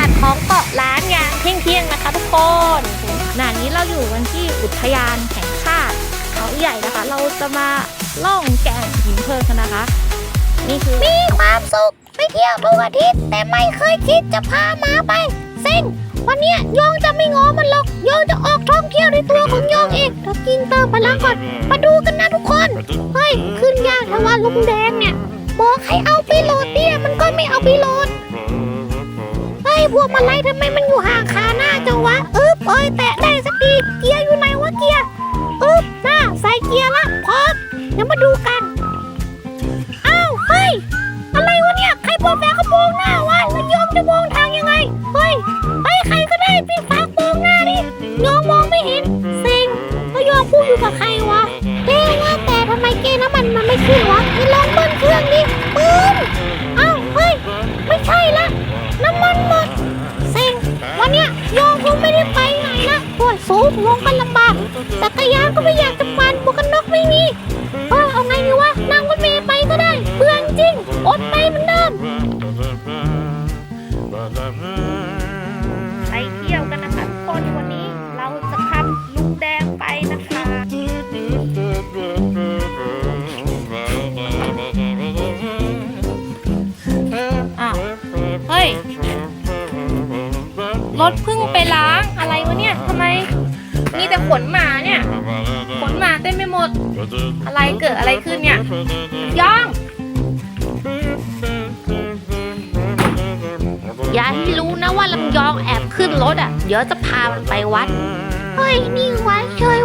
าดของเกาะล้านยางเที่ยงๆนะคะทุกคนขณานี้เราอยู่กันที่อุทยานแห่งชาติเขาใหญ่นะคะ เราจะมาล่องแก่งหินเพลินกันนะคะ นี่คือมีความสุขไปเที่ยวทุกอาทิตย์แต่ไม่เคยคิดจะพาหมาไป ซึ่งวันนี้ยองจะไม่ง้อมันหรอกยองจะออกท่องเที่ยวในตัวของยองเองถ้ากินเติมพลังก่อนมาดูกันนะทุกคนเฮ้ยขึ้นยากถ้าว่าลุงแดงเนี่ยบอกให้เอาไปโหลดเนี่ยมันก็ไม่เอาไปโหลด วกมาไล่ทำไมมันอยู่ห่างขาหน้าจังวะอึ๊บเอ้ยแตะได้สักทีเกียร์อยู่ไหนวะเกียร์อึ๊บหน้าใส่เกียร์ละพร้อมเดี๋ยวมาดูกันอ้าวเฮ้ยอะไรวะเนี่ยใครเปิดแฟกระโปรงหน้าวะแล้วโยมจะมองทางยังไงเฮ้ยเฮ้ยใครก็ได้ปิดฝากระโปรงหน้าดิโยมมองไม่เห็นเซ็งแล้วโยมพูดอยู่กับใครวะเอ๊ะว่าแต่ทำไมเกณฑ์น้ำมันมันไม่ขึ้นวะนี่ลองเบิ้ลเครื่อง ไหนนะโอ้ยสูงลงกันลำบากจักรยานก็ไม่อยากจะปั่นหมวกกันน็อกไม่มีเออเอาไงดีวะนั่งรถเมล์ไปก็ได้เบื่อจริงอดไปเหมือนเดิมไปเที่ยวกันนะคะทุกคนวันนี้เราจะขับลุงแดงไปนะคะอ้าวเฮ้ย รถเพิ่งไปล้าง วะเนี่ยทำไมมีแต่ขนหมาเนี่ยขนหมาเต็มไปหมด อะไรเกิดอะไรขึ้นเนี่ยย่อง อย่าให้รู้นะว่าลำยองแอบขึ้นรถอะ เดี๋ยวจะพามันไปวัด เฮ้ย นี่ไว้เฉย